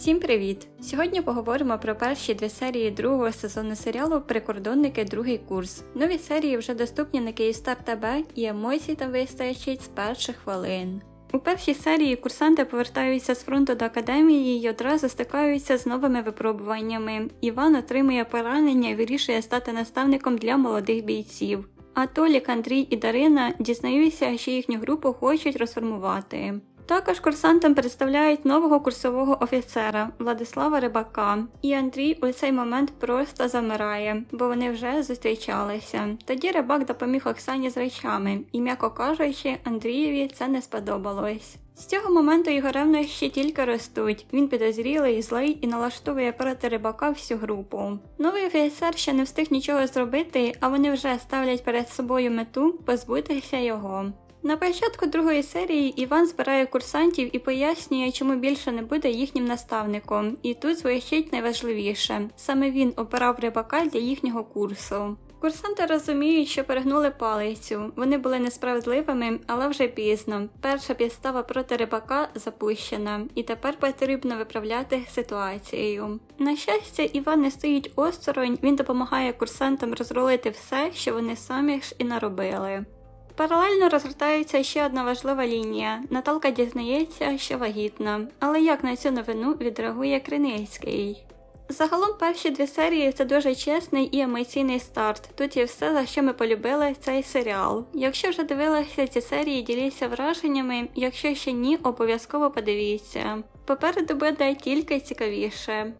Всім привіт! Сьогодні поговоримо про перші дві серії другого сезону серіалу Прикордонники другий курс. Нові серії вже доступні на Київстар ТБ і емоцій там вистачить з перших хвилин. У першій серії курсанти повертаються з фронту до академії і одразу стикаються з новими випробуваннями. Іван отримує поранення і вирішує стати наставником для молодих бійців. А Толік, Андрій і Дарина дізнаються, що їхню групу хочуть розформувати. Також курсантам представляють нового курсового офіцера Владислава Рибака, і Андрій у цей момент просто замирає, бо вони вже зустрічалися. Тоді рибак допоміг Оксані з речами, і, м'яко кажучи, Андрієві це не сподобалось. З цього моменту його ревнощі тільки ростуть. Він підозрілий, злий і налаштовує проти рибака всю групу. Новий офіцер ще не встиг нічого зробити, а вони вже ставлять перед собою мету позбутися його. На початку другої серії Іван збирає курсантів і пояснює, чому більше не буде їхнім наставником. І тут звучить найважливіше саме він обирав рибака для їхнього курсу. Курсанти розуміють, що перегнули палицю. Вони були несправедливими, але вже пізно. Перша підстава проти рибака запущена, і тепер потрібно виправляти ситуацію. На щастя, Іван не стоїть осторонь, він допомагає курсантам розрулити все, що вони самі ж і наробили. Паралельно розгортається ще одна важлива лінія. Наталка дізнається, що вагітна. Але як на цю новину відреагує Криницький? Загалом перші дві серії це дуже чесний і емоційний старт. Тут є все, за що ми полюбили цей серіал. Якщо вже дивилися ці серії, діліться враженнями. Якщо ще ні, обов'язково подивіться. Попереду буде тільки цікавіше.